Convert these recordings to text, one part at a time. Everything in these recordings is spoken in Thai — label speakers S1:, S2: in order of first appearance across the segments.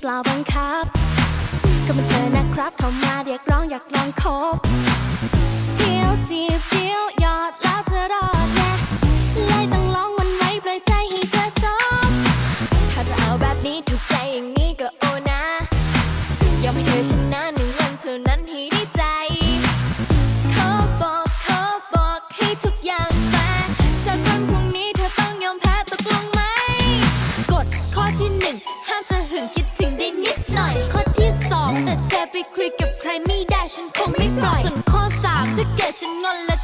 S1: เปล่าบังคับ ก็มันเธอนะครับเข้ามาเรียกร้องอยากลองคบเดียวจีบเดียวยอดแล้วจะรอดแน่เลยต้องลองมันไว้ปล่อยใจให้เธอสบถ้าจะเอาแบบนี้ถูกใจอย่างนี้ก็โอนะ ยอมให้เธอชนะหนึ่งวันเท่านั้นให้ได้ใจขอบอกขอบอกให้ทุกอย่างแฟร์จากวันพรุ่งนี้เธอต้องยอมแพ้ตกลงไหมกฎข้อที่หนึ่ง คุยกับใครไม่ได้ฉันคงไม่ปล่อยส่วนข้อสามถ้าเกิดฉันงอนและ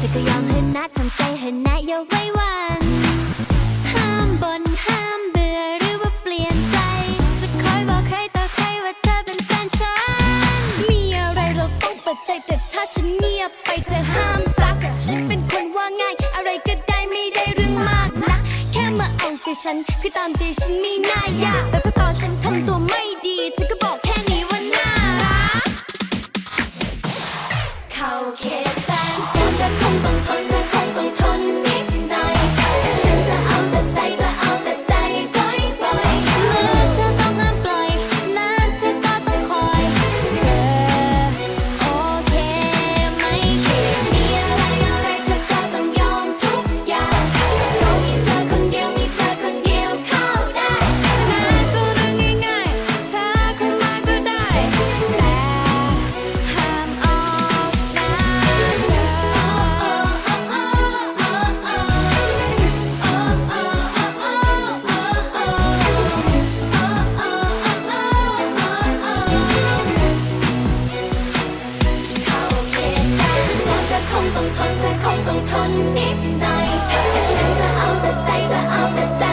S1: จะก็ยอมเธอนะทำใจเธอนะอย่าไว้วัน ห้ามบนห้ามเบื่อหรือว่าเปลี่ยนใจ จะคอยบอกใครต่อใครว่าเธอเป็นแฟนฉัน มีอะไรเราต้องเปิดใจแต่ถ้าฉันเงียบไปเธอห้ามซัก ฉันเป็นคนว่าง่าย อะไรก็ได้ไม่ได้เรื่องมากนะ แค่มาเอาใจฉันคือตามใจฉันไม่น่ายาก แต่พอตอนฉันทำตัวไม่ดีเธอก็บอกแค่นี้ว่าน่ารัก เขาเข็ด ทนนิดหน่อย แค่ฉันจะเอาแต่ใจจะเอาแต่ใจ